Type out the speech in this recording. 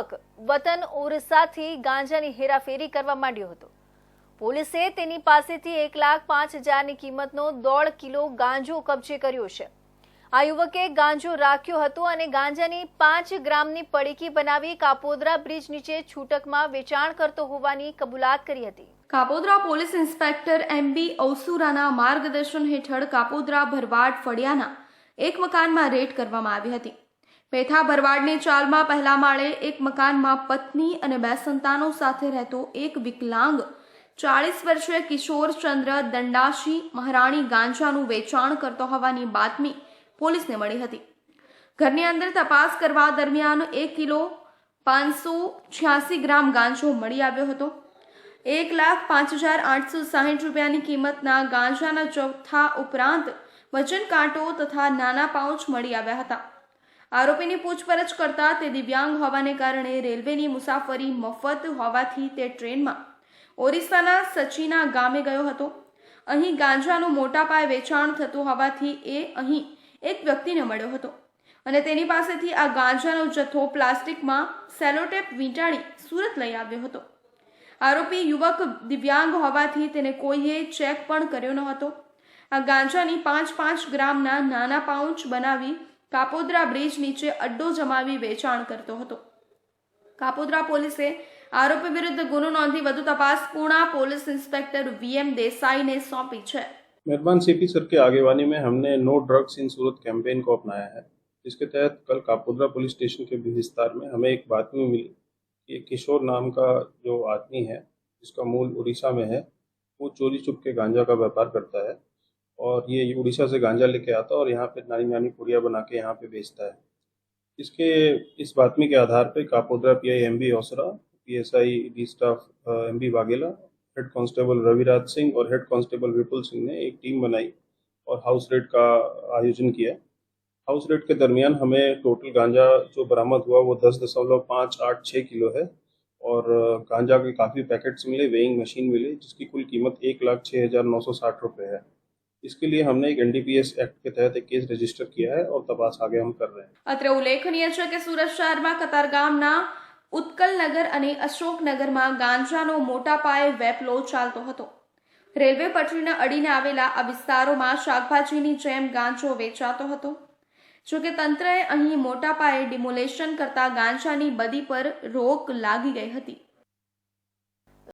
યુવક વતન ઓરસાથી ગાંજાની હેરાફેરી કરવા માંડ્યો હતો. પોલીસે તેની પાસેથી એક લાખ પાંચ હજારની કિંમતનો દોઢ કિલો ગાંજો કબજે કર્યો છે. આ યુવકે ગાંજો રાખ્યો હતો અને ગાંજાની પાંચ ગ્રામની પડીકી બનાવી કાપોદરા બ્રિજ નીચે છૂટકમાં વેચાણ કરતો હોવાની કબૂલાત કરી હતી. Kapodara police inspector M B ઔસુરાના માર્ગદર્શન હેઠળ કાપોદરા ભરવાડ ફળિયાના એક મકાનમાં રેડ કરવામાં આવી હતી. પેથા ભરવાડની ચાલમાં પહેલા માળે એક મકાનમાં પત્ની અને બે સંતાનો સાથે રહેતો એક વિકલાંગ, ચાળીસ વર્ષીય કિશોરચંદ્ર દંડાશી મહારાણી ગાંજાનું વેચાણ કરતો હોવાની બાતમી પોલીસને મળી હતી. ઘરની અંદર તપાસ કરવા દરમિયાન એક કિલો પાંચસો છ્યાસી ગ્રામ ગાંજો મળી આવ્યો હતો. એક લાખ પાંચ હજાર આઠસો સાહીઠ રૂપિયાની કિંમતના ગાંજાના ચોથા ઉપરાંત વજન કાંટો તથા નાના પાઉચ મળી આવ્યા હતા. આરોપીની પૂછપરછ કરતા તે દિવ્યાંગ હોવાને કારણે રેલવેની મુસાફરી મફત હોવાથી તે ટ્રેનમાં ઓરિસ્સાના સચીના ગામે ગયો હતો. અહીં ગાંજાનું મોટા પાયે વેચાણ થતું હોવાથી એ અહીં એક વ્યક્તિને મળ્યો હતો. અને તેની પાસેથી આ ગાંજાનો જથ્થો પ્લાસ્ટિકમાં સેલોટેપ વીંટાળી સુરત લઈ આવ્યો હતો. આરોપી યુવક દિવ્યાંગ હોવાથી તેને કોઈએ ચેક પણ કર્યો ન હતો આ ગાંજાની પાંચ પાંચ ગ્રામના નાના પાઉચ બનાવી કાપોદ્રા બ્રિજ નીચે અડ્ડો જમાવી વેચાણ કરતો હતો કાપોદ્રા પોલીસે આરોપી વિરુદ્ધ ગુનો નોંધી વધુ તપાસ પૂર્ણા પોલીસ ઇન્સ્પેક્ટર વીએમ દેસાઈને સોંપી છે मेहरबान सीपी सर की आगेवानी में हमने no drugs in Surat campaign को अपनाया है जिसके तहत कल कापोद्रा पुलिस स्टेशन के विस्तार में हमें एक बातमी मिली कि एक किशोर नाम का जो आदमी है जिसका मूल उड़ीसा में है वो चोरी चुप के गांजा का व्यापार करता है और ये उड़ीसा से गांजा लेके आता है और यहाँ पे नानी नानी पुड़िया बना के यहाँ पे बेचता है। इसके, इस बातमी के आधार पे Kapodra P I M B Osara P S I D staff M B Vaghela head constable Raviraj Singh और हेड कांस्टेबल विपुल सिंह ने एक टीम बनाई और हाउस रेड का आयोजन किया। हाउस रेड के दरमियान हमें टोटल गांजा जो बरामद हुआ वो दस दशमलव पाँच आठ छः किलो है और गांजा के काफ़ी पैकेट्स मिले वेइंग मशीन मिली, जिसकी कुल कीमत एक लाख छः हज़ार नौ सौ साठ रुपये है। इसके लिए हमने एक एनडीपीएस एक्ट के तहत एक केस रजिस्टर किया है और तपास आगे हम कर रहे हैं અત્રે ઉલ્લેખનીય છે કે સુરત શહેરમાં કતારગામના ઉત્કલનગર અને અશોકનગરમાં ગાંજાનો મોટા પાયે વેપલો ચાલતો હતો રેલવે પટરીને અડીને આવેલા આ વિસ્તારોમાં શાકભાજીની જેમ ગાંજો વેચાતો હતો જોકે તંત્રએ અહીં મોટા પાયે ડિમોલેશન કરતા ગાંજાની બદી પર રોક લાગી ગઈ હતી